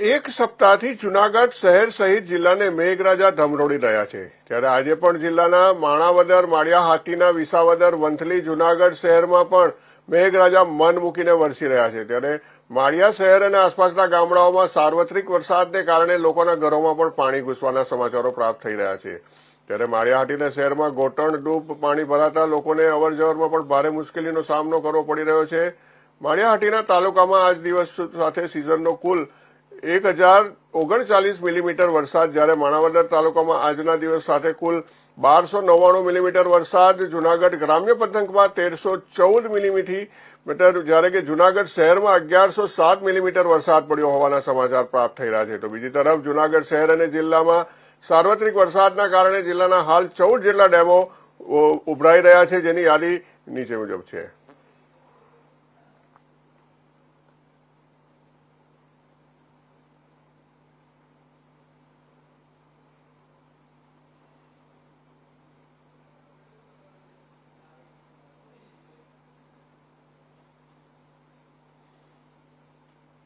એક સપ્તાહથી જુનાગઢ શહેર સહિત જિલ્લાને મેઘરાજા ધમરોડી રહ્યા છે. ત્યારે આજે પણ જિલ્લાના માણાવદર, માળિયા હાટીના વિસાવદર, વંથલી, જુનાગઢ શહેરમાં પણ મેઘરાજા મન મૂકીને વરસી રહ્યા છે. ત્યારે માળિયા શહેર અને આસપાસના ગામડાઓમાં સાર્વત્રિક વરસાદને કારણે લોકોના ઘરોમાં પણ પાણી ઘૂસવાના સમાચારો પ્રાપ્ત થઈ રહ્યા છે. ત્યારે માળિયાહાટીના શહેરમાં ગોટણ ડૂબ પાણી ભરાતા લોકોને અવરજવરમાં પણ ભારે મુશ્કેલીનો સામનો કરવો પડી રહ્યો છે. માળિયાહાટીના તાલુકામાં આજ દિવસ સાથે સિઝનનો કુલ એક હજાર ઓગણચાલીસ મિલીમીટર વરસાદ જ્યારે માણાવદર તાલુકામાં આજના દિવસ સાથે કુલ બારસો નવ્વાણું મિલીમીટર વરસાદ, જુનાગઢ ગ્રામ્ય પંથકમાં તેરસો ચૌદ મિલીમીટર જ્યારે કે જુનાગઢ શહેરમાં અગિયારસો સાત મિલીમીટર વરસાદ પડ્યો હોવાના સમાચાર પ્રાપ્ત થઈ રહ્યા છે. તો બીજી તરફ જુનાગઢ શહેર અને જિલ્લામાં સાર્વત્રિક વરસાદના કારણે જિલ્લાના હાલ ચૌદ જેટલા ડેમો ઉભરાઈ રહ્યા છે, જેની યાદી નીચે મુજબ છે.